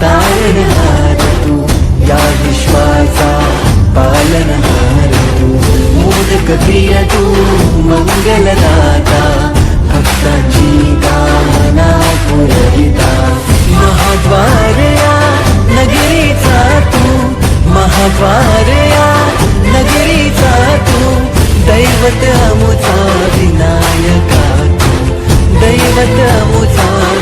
तारणहार तू या विश्वाचा पालनहार तू मंगलदाता भक्तांची कामना पुरविता महाद्वार या नगरीचा तू महाद्वार नगरीचा तू दैवत अमुचा विनायका दैवत अमुचा